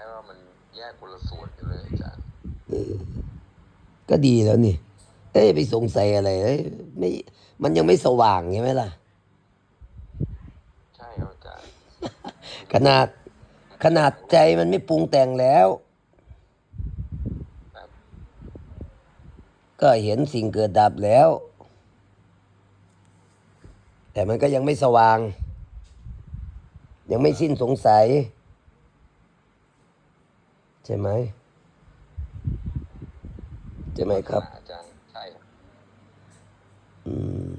ายๆว่ามันแยกคนละส่วนกันเลยอาจารย์ก็ดีแล้วนี่ เอ้ยไปสงสัยอะไรเอ้ยไม่ มันยังไม่สว่างใช่ไหมล่ะ ใช่ครับอาจารย์ขนาดขนาดใจมันไม่ปรุงแต่งแล้วครับก็เห็นสิ่งเกิดดับแล้ว แต่มันก็ยังไม่สว่าง ยังไม่สิ้นสงสัยใช่ไหมใช่ไหมครับอาจารย์ใช่ครับอืม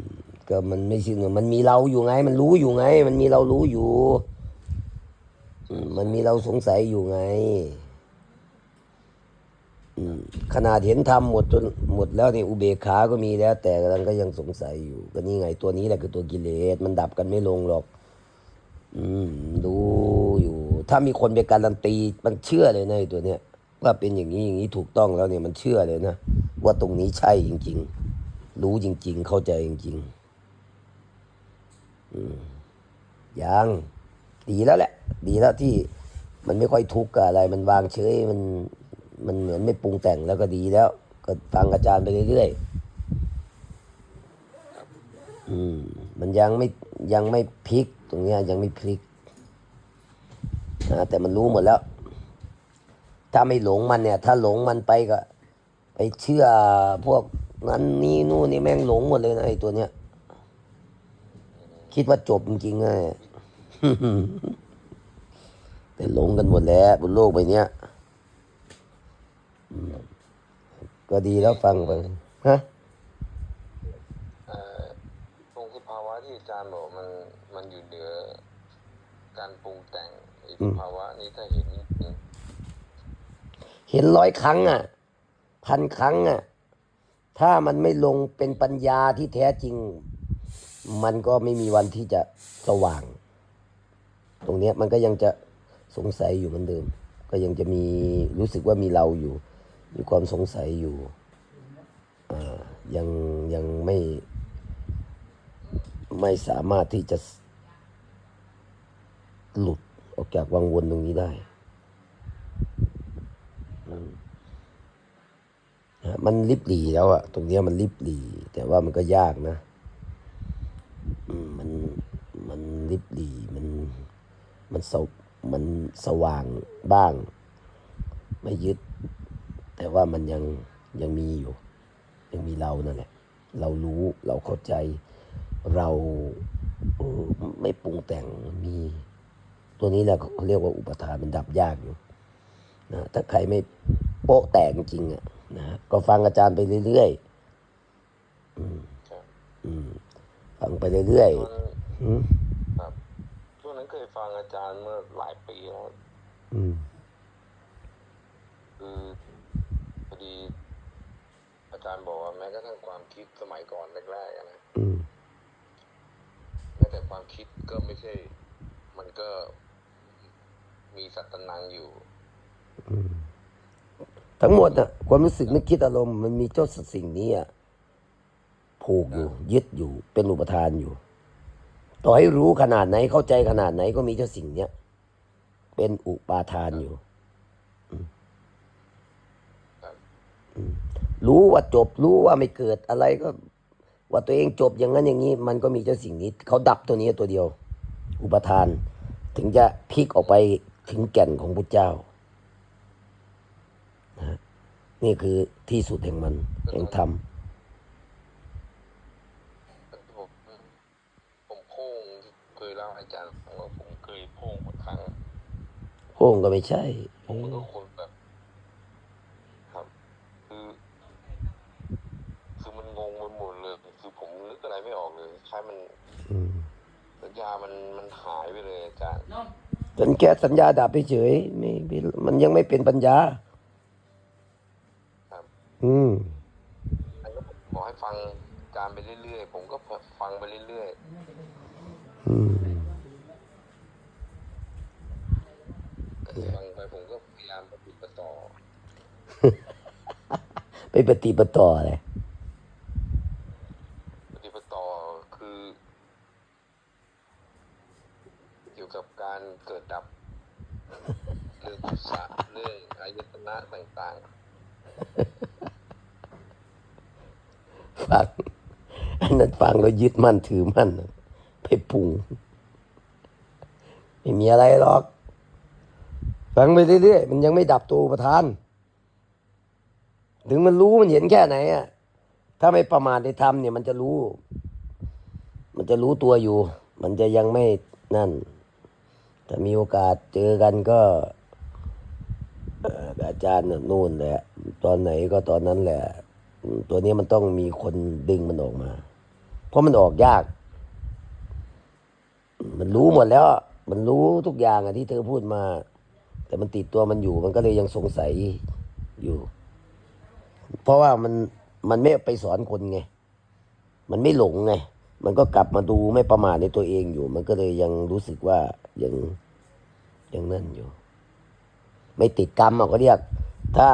ก็มันไม่สิ้นมันมีเราอยู่ไง มันรู้อยู่ไง มันมีเรารู้อยู่อืมมันมีเราสงสัยอยู่ไงอืมขนาดเห็นทำหมดจนหมดแล้วนี่อุเบกขาก็มีแล้ว แต่กำลังก็ยังสงสัยอยู่ ก็นี่ไงตัวนี้แหละคือตัวกิเลสมันดับกันไม่ลงหรอก อืมดูอยู่ ถ้ามีคนไปการันตีมันเชื่อเลยนะไอ้ตัวเนี้ยว่าเป็นอย่างนี้อย่างนี้ถูกต้องแล้วเนี่ยมันเชื่อเลยนะว่าตรงนี้ใช่จริง ๆ รู้จริง ๆ เข้าใจจริงๆอืมยังดีแล้วแหละ ดีแล้วที่มันไม่ค่อยทุกข์กับอะไร มันวางเฉยมันมันเหมือนไม่ปรุงแต่งแล้วก็ดีแล้ว ก็ฟังอาจารย์ไปเรื่อยๆอืมมันยังไม่ยังไม่พลิก ตรงเนี้ยยังไม่พลิกนะแต่มันรู้หมดแล้ว ถ้าไม่หลงมันเนี่ย ถ้าหลงมันไปก็ ไปเชื่อพวกนั้นนี่นู่นนี่แม่งหลงหมดเลยนะไอ้ตัวเนี้ย คิดว่าจบจริงๆไงแต่หลงกันหมดแล้วบนโลกใบนี้ก็ดีแล้วฟังไปฮะ เอ่อตรงสภาวะที่อาจารย์บอกมันมันอยู่เหนือการปรุงแต่งไอ้สภาวะนี้ถ้าเห็นจริงเห็นร้อยครั้งอะ พันครั้งอะ ถ้ามันไม่ลงเป็นปัญญาที่แท้จริง มันก็ไม่มีวันที่จะสว่าง ตรงเนี้ยมันก็ยังจะสงสัยอยู่เหมือนเดิม ก็ยังจะมีรู้สึกว่ามีเราอยู่ มีความสงสัยอยู่ อ่า ยังยังไม่ ไม่สามารถที่จะหลุดออกจากวังวนตรงนี้ได้ มันลิบหลีแล้วอะตรงเนี้ยมันลิบหลี แต่ว่ามันก็ยากนะ มัน มันลิบหลี มัน มันสวมันสว่างบ้าง ไม่ยึด แต่ว่ามันยัง ยังมีอยู่ ยังมีเรานั่นแหละ เรารู้ เราเข้าใจ เราเออไม่ปรุงแต่งมี ตัวนี้แหละเขาเรียกว่าอุปทานมันดับยากอยู่นะถ้าใครไม่โป๊ะแตกจริงๆอะนะก็ฟังอาจารย์ไปเรื่อยๆครับๆอืมฟังไปเรื่อยช่วงนั้นๆอืมครับช่วงนั้นเคยฟังอาจารย์เมื่อหลายปีแล้วอืมคือพอดี อาจารย์บอกว่าแม้กระทั่งความคิดสมัยก่อนแรกๆอะนะอืมแม้แต่ ความคิดก็ไม่ใช่ มันก็มีสัตนังอยู่ ทั้งหมดอะความรู้สึกนึกคิดอารมณ์มันมีเจ้าสิ่งนี้อะผูกอยู่ ยึดอยู่เป็นอุปทานอยู่ ต่อให้รู้ขนาดไหนเข้าใจขนาดไหนก็มีเจ้าสิ่งเนี้ยเป็นอุปาทานอยู่ครับรู้ว่าจบรู้ว่าไม่เกิดอะไรก็ ว่าตัวเองจบอย่างนั้นอย่างนี้ มันก็มีเจ้าสิ่งนี้เขาดับตัวนี้ตัวเดียว อุปทาน ถึงจะพลิกออกไปถึงแก่นของพุทธเจ้านะฮะนี่คือที่สุดแห่งมันแห่งธรรมผมผมโพ่งเคยเล่าให้อาจารย์ฟังว่าผมเคยโพ่งบางครั้งโอ้งก็ไม่ใช่ผมก็คนแบบ ครับ คือ คือมันงงไปหมดเลย คือผมนึกอะไรไม่ออกเลยคล้ายมันอืมสัญญามันมันหายไปเลยอาจารย์จนแค่สัญญาดับไปเฉยไม่ไม่มันยังไม่เป็นปัญญาครับอืมอันก็บอกให้ฟังอาจารย์ไปเรื่อยๆ ผมก็ฟังไปเรื่อยอืม ๆ ฟังไปผมก็พยายามปฏิบัติต่อ ไปปฏิปต่อเลย ปฏิบัติต่อคือ เกี่ยวกับการเกิดดับ เรื่องสสะเรื่องอายตนะต่างฟังอันนั้นฟังแล้วยึดมั่นถือมั่นไปปรุงไม่มีอะไรหรอก ฟังไปเรื่อยๆมันยังไม่ดับตัวอุประธาน ถึงมันรู้มันเห็นแค่ไหนอะถ้าไม่ประมาทในธรรมเนี่ยมันจะรู้ มันจะรู้ตัวอยู่ มันจะยังไม่นั่น ถ้ามีโอกาสเจอกันก็อาจารย์นู่นแหละตอนไหนก็ตอนนั้นแหละ ตัวนี้มันต้องมีคนดึงมันออกมา เพราะมันออกยาก มันรู้หมดแล้ว มันรู้ทุกอย่างอะที่เธอพูดมา แต่มันติดตัวมันอยู่ มันก็เลยยังสงสัยอยู่ เพราะว่ามันมันไม่ไปสอนคนไง มันไม่หลงไง มันก็กลับมาดูไม่ประมาทในตัวเองอยู่ มันก็เลยยังรู้สึกว่ายัง ยังนั่นอยู่ ไม่ติดกรรมอะก็เรียก ถ้า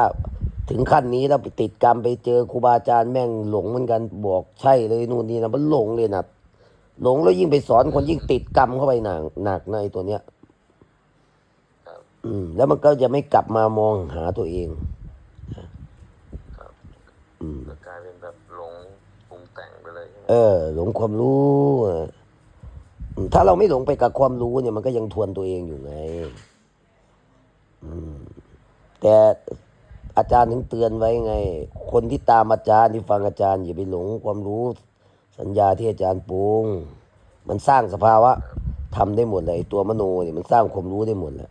ถึงขั้นนี้แล้วไปติดกรรมไปเจอครูบาอาจารย์แม่งหลงเหมือนกันบอกใช่เลยนู่นนี่นะมันหลงเลยนะหลงแล้วยิ่งไปสอนคนยิ่งติดกรรมเข้าไปหนักหนักในะไอ้ตัวเนี้ยๆครับอืม แล้วมันก็จะไม่กลับมามองหาตัวเองครับอืมจะกลายเป็นแบบหลงปรุงแต่งไปเลยใช่ไหมเออ หลงความรู้อะอืม ถ้าเราไม่หลงไปกับความรู้เนี่ยมันก็ยังทวนตัวเองอยู่ไงอืมแต่อาจารย์ถึงเตือนไว้ไง คนที่ตามอาจารย์ที่ฟังอาจารย์ อย่าไปหลงความรู้ สัญญาที่อาจารย์ปรุงมันสร้างสภาวะทำได้หมดเลยตัวมโนเนี่ยมันสร้างความรู้ได้หมดแหละ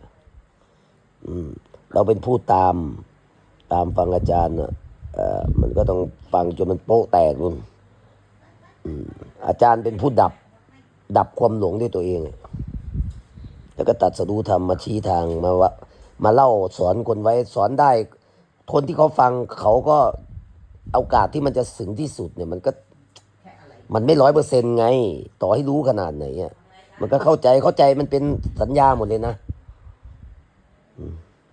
อืมเราเป็นผู้ตามตามฟังอาจารย์น่ะเอ่อมันก็ต้องฟังจนมันโป๊ะแตกนู่นอาจารย์เป็นผู้ดับ ดับความหลงด้วยตัวเอง แล้วก็ตัดสรู้ธรรมมาชี้ทางมาว่ามาเล่าสอนคนไว้สอนได้ คนที่เขาฟังเขาก็โอกาสที่มันจะถึงที่สุดเนี่ยมันก็ มันไม่ร้อยเปอร์เซ็นต์ไง ต่อให้รู้ขนาดไหนอะมันก็เข้าใจเข้าใจมันเป็นสัญญาหมดเลยนะ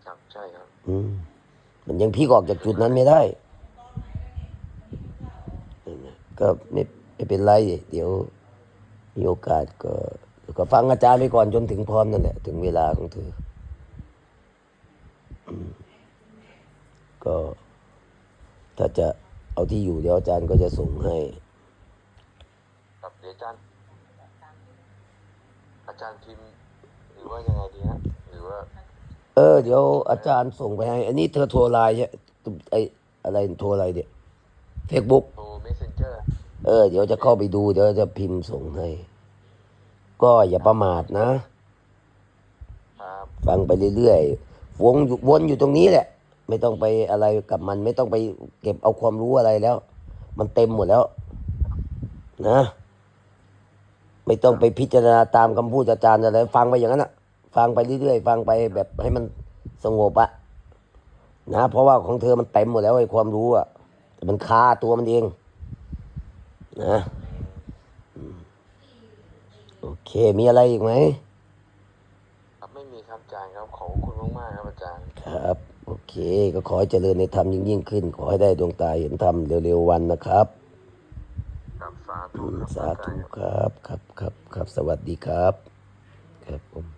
ครับใช่ครับอืมมันยังพลิกออกจากจุดนั้นไม่ได้นั่นน่ะก็ไม่ไม่เป็นไร เดี๋ยว มีโอกาสก็ก็ฟังอาจารย์ไปก่อนจนถึงพร้อมนั่นแหละถึงเวลาของเธออืมก็ถ้าจะเอาที่อยู่เดี๋ยวอาจารย์ก็จะส่งให้ ครับเดี๋ยวอาจารย์ อาจารย์พิมพ์หรือว่ายังไงดีฮะหรือว่า เออ เดี๋ยวอาจารย์ส่งไปให้ อันนี้เธอโทรไลน์ใช่ไออะไรโทรอะไรเดี๋ยเฟซบุ๊กโทร messenger เออ เดี๋ยวจะเข้าไปดู เดี๋ยวจะพิมพ์ส่งให้ ก็อย่าประมาทนะ ครับฟังไปเรื่อยๆวงอยู่วนอยู่ตรงนี้แหละ ไม่ต้องไปอะไรกับมัน ไม่ต้องไปเก็บเอาความรู้อะไรแล้ว มันเต็มหมดแล้ว นะ ไม่ต้องไปพิจารณาตามคำพูดอาจารย์อะไร ฟังไปอย่างนั้นอะฟังไปเรื่อยๆ ฟังไปแบบให้มันสงบอะนะ เพราะว่าของเธอมันเต็มหมดแล้วไอ้ความรู้อะแต่มันคาตัวมันเอง นะอืมโอเค มีอะไรอีกไหมครับไม่มีครับอาจารย์ครับขอบคุณมากๆครับอาจารย์ครับ โอเค ก็ขอให้เจริญในธรรมยิ่งยิ่งขึ้น ขอให้ได้ดวงตาเห็นธรรมเร็วๆวันนะครับครับสาธุอืมครับสาอาจารธุย์ครับครับครับครับสวัสดีครับ ครับผม